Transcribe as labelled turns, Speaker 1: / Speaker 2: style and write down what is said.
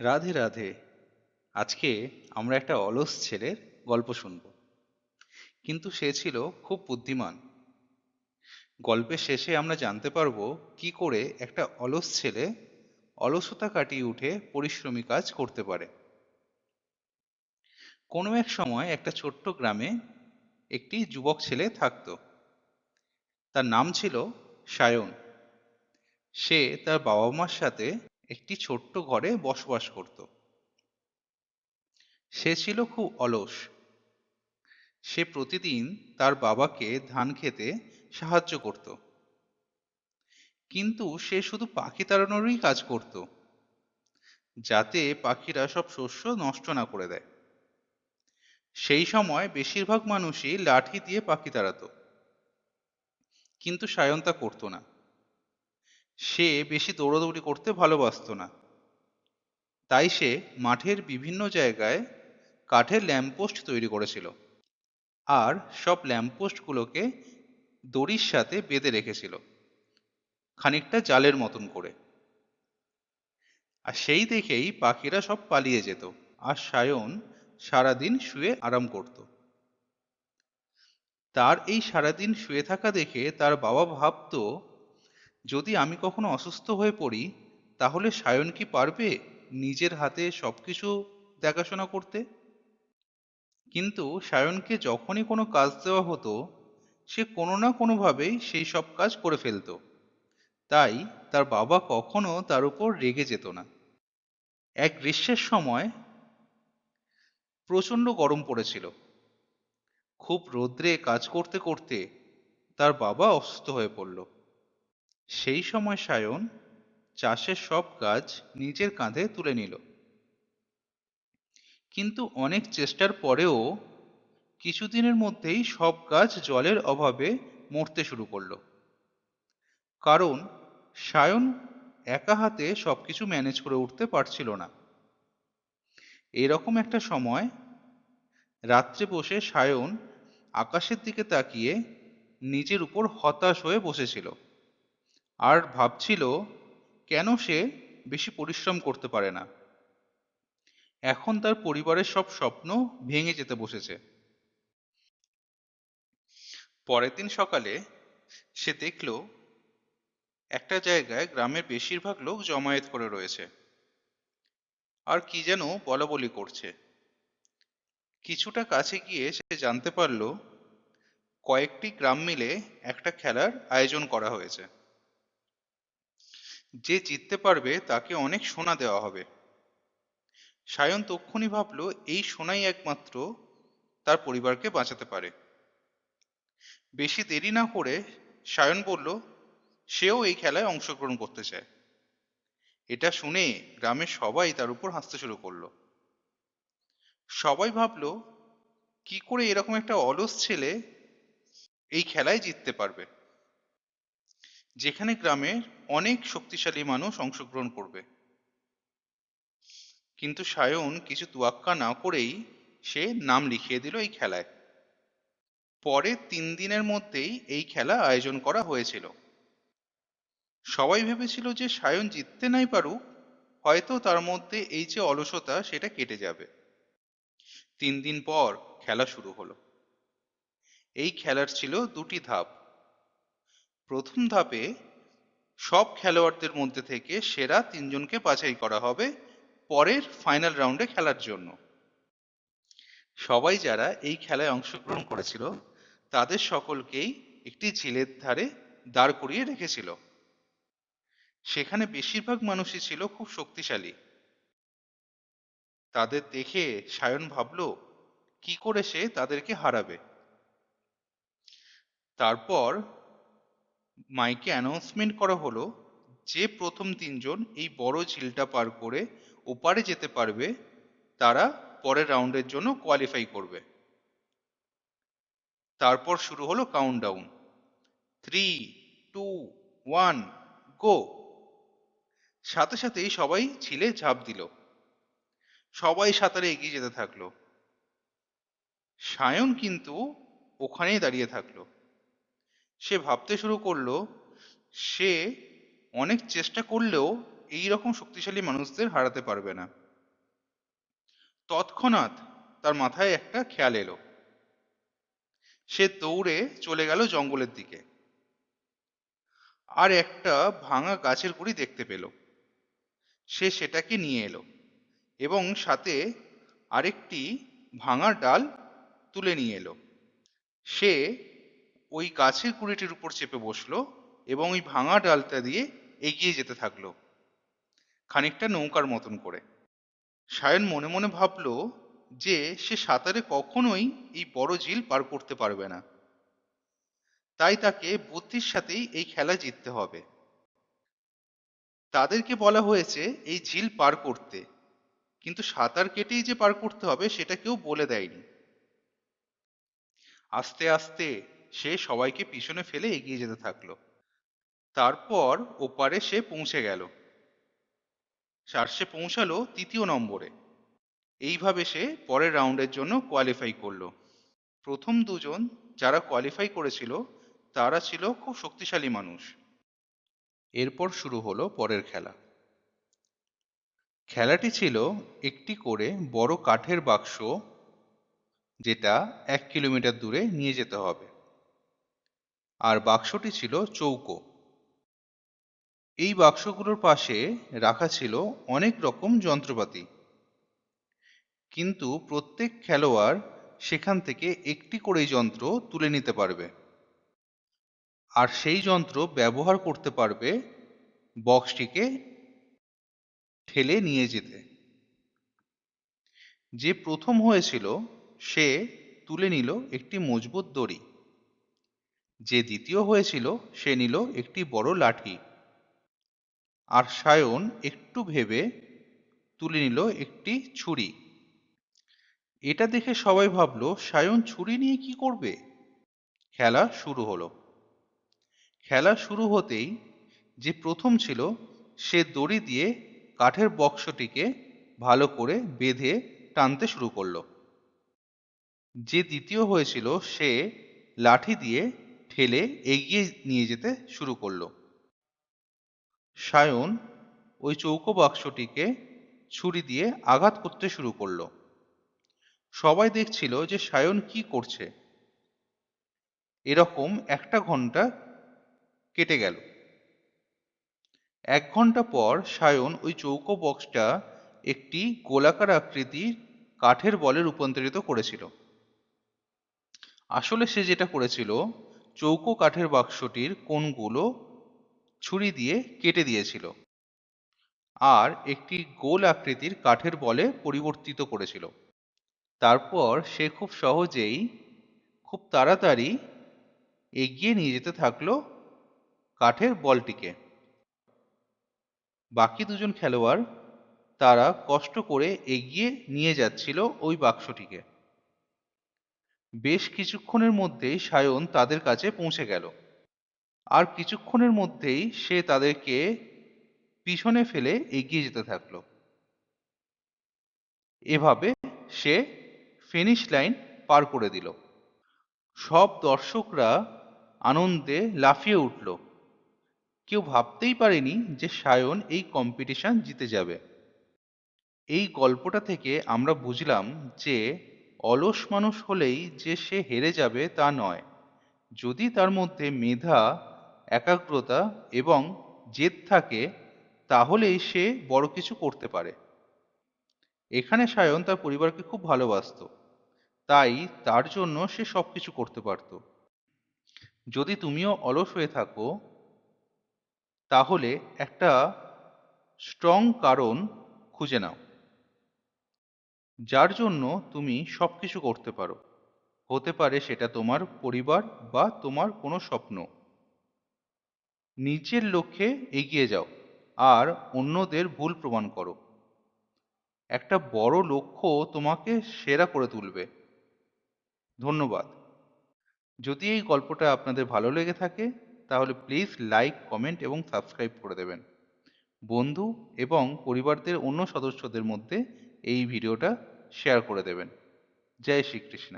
Speaker 1: রাধে রাধে। আজকে আমরা একটা অলস ছেলের গল্প শুনব। কিন্তু সে ছিল খুব বুদ্ধিমান। গল্পের শেষে আমরা জানতে পারব কি করে একটা অলস ছেলে অলসতা কাটিয়ে উঠে পরিশ্রমী কাজ করতে পারে। কোনো এক সময় একটা ছোট্ট গ্রামে একটি যুবক ছেলে থাকতো। তার নাম ছিল সায়ন। সে তার বাবা মার সাথে একটি ছোট্ট ঘরে বসবাস করত। সে ছিল খুব অলস। সে প্রতিদিন তার বাবাকে ধান খেতে সাহায্য করত। কিন্তু সে শুধু পাখি তাড়ানোরই কাজ করত, যাতে পাখিরা সব শস্য নষ্ট না করে দেয়। সেই সময় বেশিরভাগ মানুষই লাঠি দিয়ে পাখি তাড়াতো, কিন্তু সায়ন তা করতো না। সে বেশি দৌড়াদৌড়ি করতে ভালোবাসতো না। তাই সে মাঠের বিভিন্ন জায়গায় কাঠের ল্যাম্পপোস্ট তৈরি করেছিল আর সব ল্যাম্পপোস্টগুলোকে দড়ির সাথে বেঁধে রেখেছিল খানিকটা জালের মতন করে। আর সেই দেখেই পাখিরা সব পালিয়ে যেত আর সায়ন সারাদিন শুয়ে আরাম করত। তার এই সারাদিন শুয়ে থাকা দেখে তার বাবা ভাবতো যদি আমি কখনো অসুস্থ হয়ে পড়ি, তাহলে সায়ন কি পারবে নিজের হাতে সবকিছু দেখাশোনা করতে? কিন্তু সায়নকে যখনই কোনো কাজ দেওয়া হতো, সে কোনো না কোনোভাবেই সেই সব কাজ করে ফেলতো। তাই তার বাবা কখনো তার উপর রেগে যেত না। এক গ্রীষ্মের সময় প্রচণ্ড গরম পড়েছিল। খুব রোদ্রে কাজ করতে করতে তার বাবা অসুস্থ হয়ে পড়ল। সেই সময় সায়ন চাষের সব কাজ নিজের কাঁধে তুলে নিল। কিন্তু অনেক চেষ্টার পরেও কিছুদিনের মধ্যেই সব গাছ জলের অভাবে মরতে শুরু করল। কারণ সায়ন একা হাতে সবকিছু ম্যানেজ করে উঠতে পারছিল না। এরকম একটা সময় রাত্রে বসে সায়ন আকাশের দিকে তাকিয়ে নিজের উপর হতাশ হয়ে বসেছিল। আর ভাবছিল কেন সে বেশি পরিশ্রম করতে পারে না। এখন তার পরিবারের সব স্বপ্ন ভেঙে যেতে বসেছে। পরের দিন সকালে সে দেখল, একটা জায়গায় গ্রামের বেশিরভাগ লোক জমায়েত করে রয়েছে। আর কি যেন বলা বলি করছে। কিছুটা কাছে গিয়ে সে জানতে পারল, কয়েকটি গ্রাম মিলে একটা খেলার আয়োজন করা হয়েছে। যে জিততে পারবে তাকে অনেক সোনা দেওয়া হবে। সায়ন তক্ষুনি ভাবল, এই সোনাই একমাত্র তার পরিবারকে বাঁচাতে পারে। বেশি দেরি না করে সায়ন বলল, সেও এই খেলায় অংশগ্রহণ করতে চায়। এটা শুনে গ্রামের সবাই তার উপর হাসতে শুরু করল। সবাই ভাবলো, কি করে এরকম একটা অলস ছেলে এই খেলায় জিততে পারবে? যেখানে গ্রামের অনেক শক্তিশালী মানুষ অংশগ্রহণ করবে। কিন্তু সায়ন কিছু তুয়াক্কা না করেই সে নাম লিখিয়ে দিল এই খেলায়। পরের তিন দিনের মধ্যেই এই খেলা আয়োজন করা হয়েছিল। সবাই ভেবেছিল যে সায়ন জিততে নাই পারুক, হয়তো তার মধ্যে এই যে অলসতা, সেটা কেটে যাবে। তিন দিন পর খেলা শুরু হলো। এই খেলার ছিল দুটি ধাপ। প্রথম ধাপে সব খেলোয়াড়দের মধ্যে থেকে সেরা তিনজনকে বাছাই করা হবে পরের ফাইনাল রাউন্ডে খেলার জন্য। সবাই যারা এই খেলায় অংশগ্রহণ করেছিল, তাদের সকলকেই একটি ঝিলের ধারে দাঁড় করিয়ে রেখেছিল। সেখানে বেশিরভাগ মানুষই ছিল খুব শক্তিশালী। তাদের দেখে সায়ন ভাবল, কি করে সে তাদেরকে হারাবে? তারপর মাইকে অ্যানাউন্সমেন্ট করা হলো যে প্রথম তিনজন এই বড় ঝিলটা পার করে ওপারে যেতে পারবে, তারা পরের রাউন্ডের জন্য কোয়ালিফাই করবে। তারপর শুরু হলো countdown three two one go সাথে সাথেই সবাই ঝিলে ঝাঁপ দিল। সবাই সাঁতারে এগিয়ে যেতে থাকল। সায়ন কিন্তু ওখানেই দাঁড়িয়ে থাকল। সে ভাবতে শুরু করল, সে অনেক চেষ্টা করলেও এই রকম শক্তিশালী মানুষদের হারাতে পারবে না। তৎক্ষণাৎ তার মাথায় একটা খেয়াল এলো। সে দৌড়ে চলে গেল জঙ্গলের দিকে। আর একটা ভাঙা গাছের গুড়ি দেখতে পেল। সে সেটাকে নিয়ে এলো এবং সাথে আরেকটি ভাঙা ডাল তুলে নিয়ে এলো। সে ওই গাছের গুঁড়িটির উপর চেপে বসল এবং ওই ভাঙা ডালটা দিয়ে এগিয়ে যেতে থাকল। খানিকটা নৌকার মতন করে। সায়ন মনে মনে ভাবলো যে সে সাঁতারে কখনোই এই বড় ঝিল পার করতে পারবে না। তাই তাকে বুদ্ধির সাথেই এই খেলা জিততে হবে। তাদেরকে বলা হয়েছে এই ঝিল পার করতে। কিন্তু সাঁতার কেটেই যে পার করতে হবে সেটা কেউ বলে দেয়নি। আস্তে আস্তে সে সবাইকে পিছনে ফেলে এগিয়ে যেতে থাকল। তারপর ওপারে সে পৌঁছে গেল। আর সে পৌঁছালো তৃতীয় নম্বরে। এইভাবে সে পরের রাউন্ডের জন্য কোয়ালিফাই করল। প্রথম দুজন যারা কোয়ালিফাই করেছিল, তারা ছিল খুব শক্তিশালী মানুষ। এরপর শুরু হলো পরের খেলা। খেলাটি ছিল একটি করে বড় কাঠের বাক্স, যেটা এক কিলোমিটার দূরে নিয়ে যেতে হবে। আর বাক্সটি ছিল চৌকো। এই বাক্সগুলোর পাশে রাখা ছিল অনেক রকম যন্ত্রপাতি। কিন্তু প্রত্যেক খেলোয়াড় সেখান থেকে একটি করেই যন্ত্র তুলে নিতে পারবে। আর সেই যন্ত্র ব্যবহার করতে পারবে বক্সটিকে ঠেলে নিয়ে যেতে। যে প্রথম হয়েছিল, সে তুলে নিল একটি মজবুত দড়ি। যে দ্বিতীয় হয়েছিল, সে নিল একটি বড় লাঠি। আর সায়ন একটু ভেবে তুলে নিল একটি ছুরি। এটা দেখে সবাই ভাবলো, সায়ন ছুরি নিয়ে কি করবে? খেলা শুরু হলো। খেলা শুরু হতেই যে প্রথম ছিল, সে দড়ি দিয়ে কাঠের বক্সটিকে ভালো করে বেঁধে টানতে শুরু করল। যে দ্বিতীয় হয়েছিল, সে লাঠি দিয়ে ঠেলে এগিয়ে নিয়ে যেতে শুরু করল। সায়ন ওই চৌকো বাক্সটিকে ছুরি দিয়ে আঘাত করতে শুরু করল। সবাই দেখছিল যে সায়ন কি করছে। এরকম একটা ঘণ্টা কেটে গেল। এক ঘণ্টা পর সায়ন ওই চৌকো বক্সটা একটি গোলাকার আকৃতির কাঠের বলে রূপান্তরিত করেছিল। আসলে সে যেটা করেছিল চৌকো কাঠের বাক্সটির কোণগুলো ছুরি দিয়ে কেটে দিয়েছিল আর একটি গোল আকৃতির কাঠের বলে পরিবর্তিত করেছিল। তারপর সে খুব সহজেই, খুব তাড়াতাড়ি এগিয়ে নিয়ে যেতে থাকল কাঠের বলটিকে। বাকি দুজন খেলোয়াড় তারা কষ্ট করে এগিয়ে নিয়ে যাচ্ছিল ওই বাক্সটিকে। বেশ কিছুক্ষণের মধ্যেই সায়ন তাদের কাছে পৌঁছে গেল। আর কিছুক্ষণের মধ্যেই সে তাদেরকে পিছনে ফেলে এগিয়ে যেতে থাকল। এভাবে সে ফিনিশ লাইন পার করে দিল। সব দর্শকরা আনন্দে লাফিয়ে উঠল। কেউ ভাবতেই পারেনি যে সায়ন এই কম্পিটিশন জিতে যাবে। এই গল্পটা থেকে আমরা বুঝলাম যে অলস মানুষ হলেই যে সে হেরে যাবে তা নয়। যদি তার মধ্যে মেধা, একাগ্রতা এবং জেদ থাকে, তাহলেই সে বড় কিছু করতে পারে। এখানে সায়ন তার পরিবারকে খুব ভালোবাসত। তাই তার জন্য সে সব কিছু করতে পারত। যদি তুমিও অলস হয়ে থাকো, তাহলে একটা স্ট্রং কারণ খুঁজে নাও। যার জন্য তুমি সবকিছু করতে পারো। হতে পারে সেটা তোমার পরিবার বা তোমার কোনো স্বপ্ন। নিজের লক্ষ্যে এগিয়ে যাও আর অন্যদের ভুল প্রমাণ করো। একটা বড় লক্ষ্য তোমাকে সেরা করে তুলবে। ধন্যবাদ। যদি এই গল্পটা আপনাদের ভালো লেগে থাকে, তাহলে প্লিজ লাইক, কমেন্ট এবং সাবস্ক্রাইব করে দেবেন। বন্ধু এবং পরিবারদের অন্য সদস্যদের মধ্যে এই ভিডিওটা শেয়ার করে দেবেন। জয় শ্রীকৃষ্ণ।